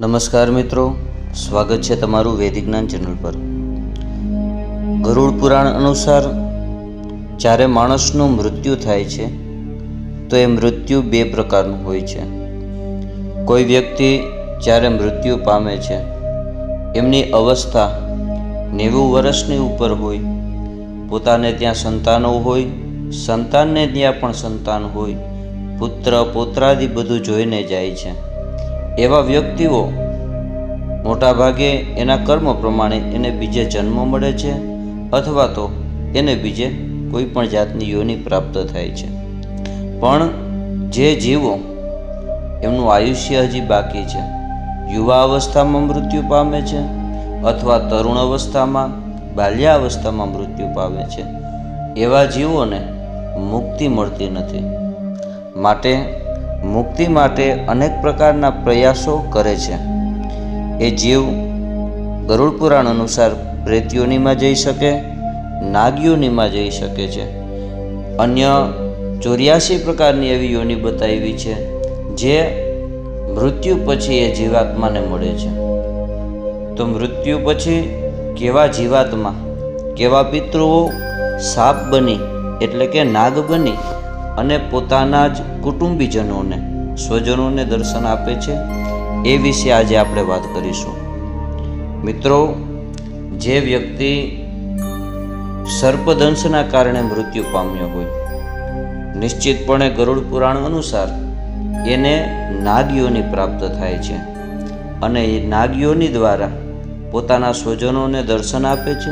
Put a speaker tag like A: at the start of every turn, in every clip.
A: નમસ્કાર મિત્રો, સ્વાગત છે તમારું વૈદિક જ્ઞાન ચેનલ પર. ગરુડ પુરાણ અનુસાર, જ્યારે માણસનું મૃત્યુ થાય છે, તો એ મૃત્યુ બે પ્રકારનું હોય છે. કોઈ વ્યક્તિ જ્યારે મૃત્યુ પામે છે, એમની અવસ્થા નેવું વર્ષની ઉપર હોય, પોતાને ત્યાં સંતાનો હોય, સંતાનને ત્યાં પણ સંતાન હોય, પુત્ર, પોત્રાદી બધું જોઈને જાય છે. એવા વ્યક્તિઓ મોટાભાગે એના કર્મ પ્રમાણે એને બીજે જન્મ મળે છે અથવા તો એને બીજે કોઈ પણ જાતની યોનિ પ્રાપ્ત થાય છે. પણ જે જીવો એમનું આયુષ્ય હજી બાકી છે. યુવા અવસ્થામાં મૃત્યુ પામે છે અથવા તરુણ અવસ્થામાં, બાલ્યાવસ્થામાં મૃત્યુ પામે છે. એવા જીવોને મુક્તિ મળતી નથી. માટે મુક્તિ માટે અનેક પ્રકારના પ્રયાસો કરે છે. એ જીવ ગરુડ પુરાણ અનુસાર પ્રેતયોનીમાં જઈ શકે નાગયોનીમાં જઈ શકે છે. અન્ય ચોર્યાસી પ્રકારની એવી યોની બતાવી છે, જે મૃત્યુ પછી એ જીવાત્માને મળે છે. તો મૃત્યુ પછી કેવા જીવાત્મા, કેવા પિતૃઓ સાપ બની, એટલે કે નાગ બની અને પોતાના જ કુટુંબીજનોને, સ્વજનોને દર્શન આપે છે, એ વિશે આજે આપણે વાત કરીશું. મિત્રો, જે વ્યક્તિ સર્પદંશના કારણે મૃત્યુ પામ્યો હોય, નિશ્ચિતપણે ગરુડ પુરાણ અનુસાર એને નાગીઓની પ્રાપ્ત થાય છે અને એ નાગીઓની દ્વારા પોતાના સ્વજનોને દર્શન આપે છે.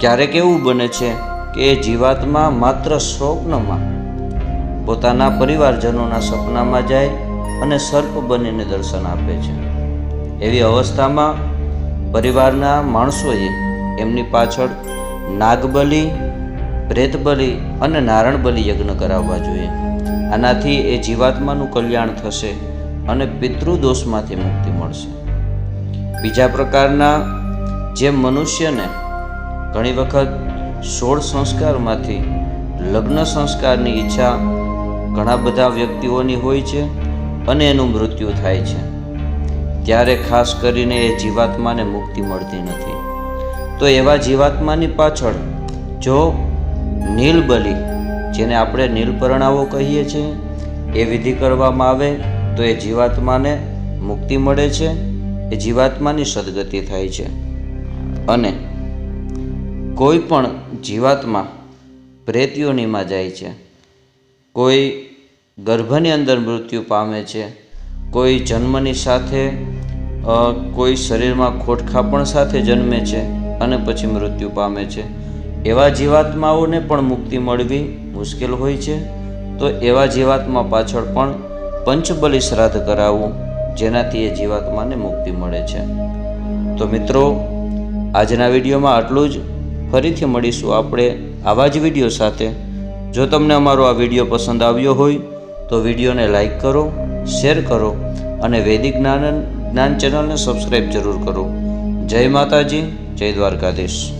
A: ક્યારેક એવું બને છે કે જીવાત્મા માત્ર સ્વપ્નમાં પોતાના પરિવારજનોના સપનામાં જાય અને સર્પ બનીને દર્શન આપે છે. એવી અવસ્થામાં પરિવારના માણસોએ એમની પાછળ નાગબલી, પ્રેતબલી અને નારણબલી યજ્ઞ કરાવવા જોઈએ. આનાથી એ જીવાત્માનું કલ્યાણ થશે અને પિતૃદોષમાંથી મુક્તિ મળશે. બીજા પ્રકારના જે મનુષ્યને ઘણી વખત સોળ સંસ્કારમાંથી લગ્ન સંસ્કારની ઈચ્છા ઘણા બધા વ્યક્તિઓની હોય છે અને એનું મૃત્યુ થાય છે. ત્યારે ખાસ કરીને એ જીવાત્માને મુક્તિ મળતી નથી. તો એવા જીવાત્માની પાછળ જો નીલબલી, જેને આપણે નીલપરણાવો કહીએ છીએ એ વિધિ કરવામાં આવે, તો એ જીવાત્માને મુક્તિ મળે છે, એ જીવાત્માની સદગતિ થાય છે. અને કોઈ પણ જીવાત્મા પ્રેતયોનીમાં જાય છે, કોઈ ગર્ભની અંદર મૃત્યુ પામે છે, કોઈ જન્મની સાથે કોઈ શરીરમાં ખોટખાપણ સાથે જન્મે છે અને પછી મૃત્યુ પામે છે. એવા જીવાત્માઓને પણ મુક્તિ મળવી મુશ્કેલ હોય છે. તો એવા જીવાત્મા પાછળ પણ પંચબલી શ્રાદ્ધ કરાવવું જેનાથી એ જીવાત્માને મુક્તિ મળે છે. તો મિત્રો, આજના વિડીયોમાં આટલું જ. ફરીથી મળીશું આપણે આવા જ વીડિયો સાથે. જો તમને અમારો આ વીડિયો પસંદ આવ્યો હોય, તો વિડીયોને લાઈક કરો, શેર કરો અને વૈદિક જ્ઞાન જ્ઞાન ચેનલને સબસ્ક્રાઈબ જરૂર કરો. જય માતાજી, જય દ્વારકાધીશ.